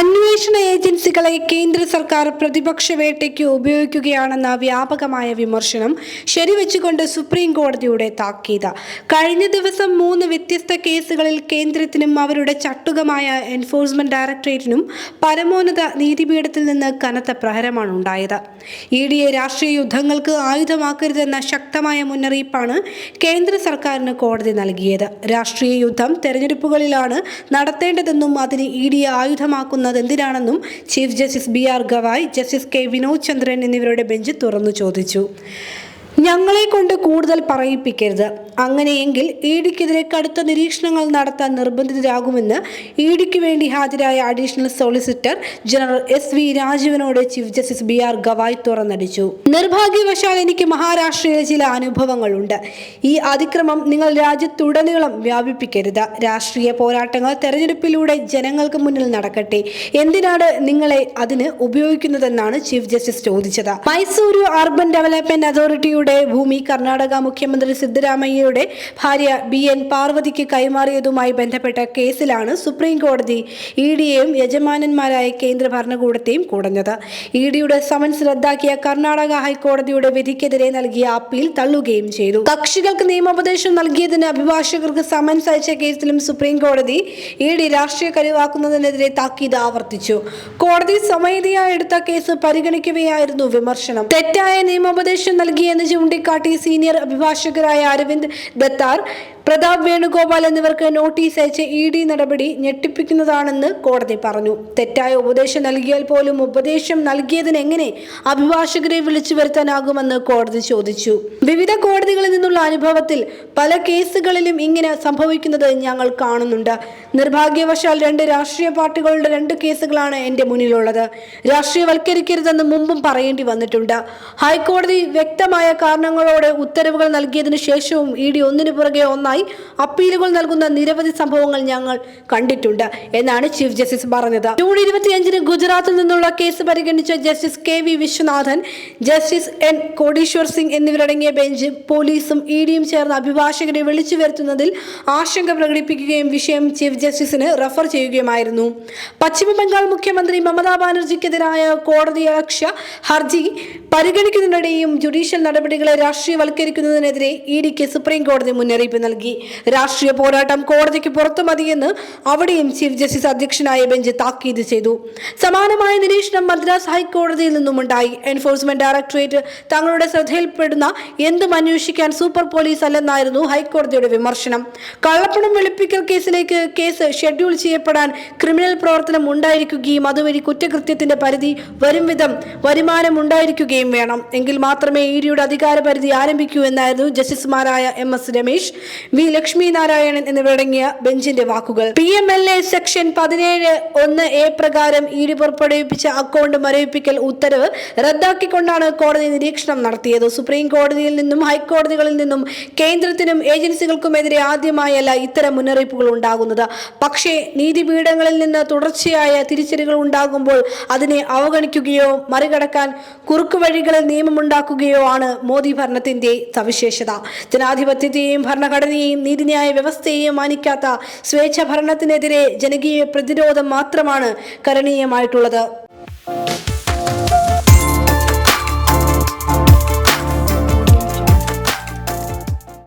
അന്വേഷണ ഏജൻസികളെ കേന്ദ്ര സർക്കാർ പ്രതിപക്ഷ വേട്ടയ്ക്ക് ഉപയോഗിക്കുകയാണെന്ന വ്യാപകമായ വിമർശനം ശരിവെച്ചുകൊണ്ട് സുപ്രീം കോടതിയുടെ താക്കീത്. കഴിഞ്ഞ ദിവസം മൂന്ന് വ്യത്യസ്ത കേസുകളിൽ കേന്ദ്രത്തിനും അവരുടെ ചട്ടുകമായ എൻഫോഴ്സ്മെന്റ് ഡയറക്ടറേറ്റിനും പരമോന്നത നീതിപീഠത്തിൽ നിന്ന് കനത്ത പ്രഹരമാണ് ഉണ്ടായത്. ഇ ഡിയെ രാഷ്ട്രീയ യുദ്ധങ്ങൾക്ക് ആയുധമാക്കരുതെന്ന ശക്തമായ മുന്നറിയിപ്പാണ് കേന്ദ്ര സർക്കാരിന് കോടതി നൽകിയത്. രാഷ്ട്രീയ യുദ്ധം തെരഞ്ഞെടുപ്പുകളിലാണ് നടത്തേണ്ടതെന്നും അതിന് ഇ ഡിയെ ആയുധമാക്കുന്നത് എന്തിനാണെന്നും chief justice B R Gavai justice K Vinod Chandran എന്നിവരുടെ ബെഞ്ച് തുറന്നു ചോദിച്ചു. ഞങ്ങളെ കൊണ്ട് കൂടുതൽ പറയിപ്പിക്കരുത്. അങ്ങനെയെങ്കിൽ ഇ ഡിക്കെതിരെ കടുത്ത നിരീക്ഷണങ്ങൾ നടത്താൻ നിർബന്ധിതരാകുമെന്ന് ഇ ഡിക്ക് വേണ്ടി ഹാജരായ additional solicitor general S V രാജീവനോട് chief justice B R Gavai തുറന്നടിച്ചു. നിർഭാഗ്യവശാൽ എനിക്ക് മഹാരാഷ്ട്രയിലെ ചില അനുഭവങ്ങളുണ്ട്. ഈ അതിക്രമം നിങ്ങൾ രാജ്യത്തുടനീളം വ്യാപിപ്പിക്കരുത്. രാഷ്ട്രീയ പോരാട്ടങ്ങൾ തെരഞ്ഞെടുപ്പിലൂടെ ജനങ്ങൾക്ക് മുന്നിൽ നടക്കട്ടെ. എന്തിനാണ് നിങ്ങളെ അതിന് ഉപയോഗിക്കുന്നതെന്നാണ് ചീഫ് ജസ്റ്റിസ് ചോദിച്ചത്. മൈസൂരു അർബൻ ഡെവലപ്മെന്റ് അതോറിറ്റിയുടെ ഭൂമി കർണാടക മുഖ്യമന്ത്രി സിദ്ധരാമയ്യയുടെ ഭാര്യ ബി എൻ പാർവതിക്ക് കൈമാറിയതുമായി ബന്ധപ്പെട്ട കേസിലാണ് സുപ്രീം കോടതി ഇ ഡിയെയും യജമാനന്മാരായ കേന്ദ്ര ഭരണകൂടത്തെയും കുടഞ്ഞത്. ഇ ഡിയുടെ സമൻസ് റദ്ദാക്കിയ കർണാടക ഹൈക്കോടതിയുടെ വിധിക്കെതിരെ നൽകിയ അപ്പീൽ തള്ളുകയും ചെയ്തു. കക്ഷികൾക്ക് നിയമോപദേശം നൽകിയതിന് അഭിഭാഷകർക്ക് സമൻസ് അയച്ച കേസിലും സുപ്രീം കോടതി ഇ ഡി രാഷ്ട്രീയ കരുവാക്കുന്നതിനെതിരെ താക്കീത് ആവർത്തിച്ചു. കോടതി സ്വമേധയാ എടുത്ത കേസ് പരിഗണിക്കുകയായിരുന്നു വിമർശനം. തെറ്റായ നിയമോപദേശം നൽകിയെന്ന് ചൂണ്ടിക്കാട്ടി സീനിയർ അഭിഭാഷകരായ അരവിന്ദ് ദത്താർ പ്രതാപ് വേണുഗോപാൽ എന്നിവർക്ക് നോട്ടീസ് അയച്ച് ഇ ഡി നടപടി ഞെട്ടിപ്പിക്കുന്നതാണെന്ന് കോടതി പറഞ്ഞു. തെറ്റായ ഉപദേശം നൽകിയാൽ പോലും ഉപദേശം നൽകിയതിന് എങ്ങനെ അഭിഭാഷകരെ വിളിച്ചു വരുത്താനാകുമെന്ന് കോടതി ചോദിച്ചു. വിവിധ കോടതികളിൽ നിന്നുള്ള അനുഭവത്തിൽ പല കേസുകളിലും ഇങ്ങനെ സംഭവിക്കുന്നത് ഞങ്ങൾ കാണുന്നുണ്ട്. നിർഭാഗ്യവശാൽ രണ്ട് രാഷ്ട്രീയ പാർട്ടികളുടെ രണ്ട് കേസുകളാണ് എന്റെ മുന്നിലുള്ളത്. രാഷ്ട്രീയവൽക്കരിക്കരുതെന്ന് മുമ്പും പറയേണ്ടി വന്നിട്ടുണ്ട്. ഹൈക്കോടതി വ്യക്തമായ കാരണങ്ങളോടെ ഉത്തരവുകൾ നൽകിയതിനു ശേഷവും ഇ ഡി ഒന്നിനു പുറകെ ഒന്നായി അപ്പീലുകൾ നൽകുന്ന നിരവധി സംഭവങ്ങൾ ഞങ്ങൾ കണ്ടിട്ടുണ്ട് എന്നാണ് ചീഫ് ജസ്റ്റിസ് പറഞ്ഞത്. ജൂൺ ഇരുപത്തിയഞ്ചിന് ഗുജറാത്തിൽ നിന്നുള്ള കേസ് പരിഗണിച്ച justice K V Viswanathan justice N Kotiswar Singh എന്നിവരടങ്ങിയ ബെഞ്ച് പോലീസും ഇ ഡിയും ചേർന്ന് അഭിഭാഷകരെ വിളിച്ചു വരുത്തുന്നതിൽ ആശങ്ക പ്രകടിപ്പിക്കുകയും വിഷയം ചീഫ് ജസ്റ്റിസിന് റഫർ ചെയ്യുകയുമായിരുന്നു. പശ്ചിമ ബംഗാൾ മുഖ്യമന്ത്രി മമതാ ബാനർജിക്കെതിരായ കോടതിയലക്ഷ്യ ഹർജി പരിഗണിക്കുന്നതിനിടെയും ജുഡീഷ്യൽ നടപടികളെ രാഷ്ട്രീയവൽക്കരിക്കുന്നതിനെതിരെ ഇ ഡിക്ക് സുപ്രീം കോടതി മുന്നറിയിപ്പ് നൽകി. രാഷ്ട്രീയ പോരാട്ടം കോടതിക്ക് പുറത്തു മതിയെന്ന് അവിടെയും ചീഫ് ജസ്റ്റിസ് അധ്യക്ഷനായ ബെഞ്ച് താക്കീത് ചെയ്തു. സമാനമായ നിരീക്ഷണം മദ്രാസ് ഹൈക്കോടതിയിൽ നിന്നുമുണ്ടായി. എൻഫോഴ്സ്മെന്റ് ഡയറക്ടറേറ്റ് തങ്ങളുടെ ശ്രദ്ധയിൽപ്പെടുന്ന എന്തും അന്വേഷിക്കാൻ സൂപ്പർ പോലീസ് അല്ലെന്നായിരുന്നു ഹൈക്കോടതിയുടെ വിമർശനം. കള്ളപ്പണം വെളുപ്പിക്കൽ കേസിലേക്ക് കേസ് ഷെഡ്യൂൾ ചെയ്യപ്പെടാൻ ക്രിമിനൽ പ്രവർത്തനം ഉണ്ടായിരിക്കുകയും അതുവഴി കുറ്റകൃത്യത്തിന്റെ പരിധി വരും വിധം വരുമാനം ഉണ്ടായിരിക്കുകയും വേണം. എങ്കിൽ മാത്രമേ ഇ ഡിയുടെ അധികാര പരിധി ആരംഭിക്കൂ എന്നായിരുന്നു ജസ്റ്റിസുമാരായ M S Ramesh. V Lakshmi Narayanan എന്നിവരടങ്ങിയ ബെഞ്ചിന്റെ വാക്കുകൾ. P M L A section പതിനേഴ് ഒന്ന് എ പ്രകാരം ഇ പുറപ്പെടുവിപ്പിച്ച അക്കൗണ്ട് മരവിപ്പിക്കൽ ഉത്തരവ് റദ്ദാക്കിക്കൊണ്ടാണ് കോടതി നിരീക്ഷണം നടത്തിയത്. സുപ്രീം കോടതിയിൽ നിന്നും ഹൈക്കോടതികളിൽ നിന്നും കേന്ദ്രത്തിനും ഏജൻസികൾക്കുമെതിരെ ആദ്യമായല്ല ഇത്തരം മുന്നറിയിപ്പുകൾ ഉണ്ടാകുന്നത്. പക്ഷേ നീതിപീഠങ്ങളിൽ നിന്ന് തുടർച്ചയായ തിരിച്ചടികൾ ഉണ്ടാകുമ്പോൾ അതിനെ അവഗണിക്കുകയോ മറികടക്കാൻ കുറുക്കുവഴികളിൽ നിയമമുണ്ടാക്കുകയോ ആണ് മോദി ഭരണത്തിന്റെ സവിശേഷത. ജനാധിപത്യത്തെയും ഭരണഘടനയെയും നീതിന്യായ വ്യവസ്ഥയെയും മാനിക്കാത്ത സ്വേച്ഛ ഭരണത്തിനെതിരെ ജനകീയ പ്രതിരോധം മാത്രമാണ് കരണീയമായിട്ടുള്ളത്.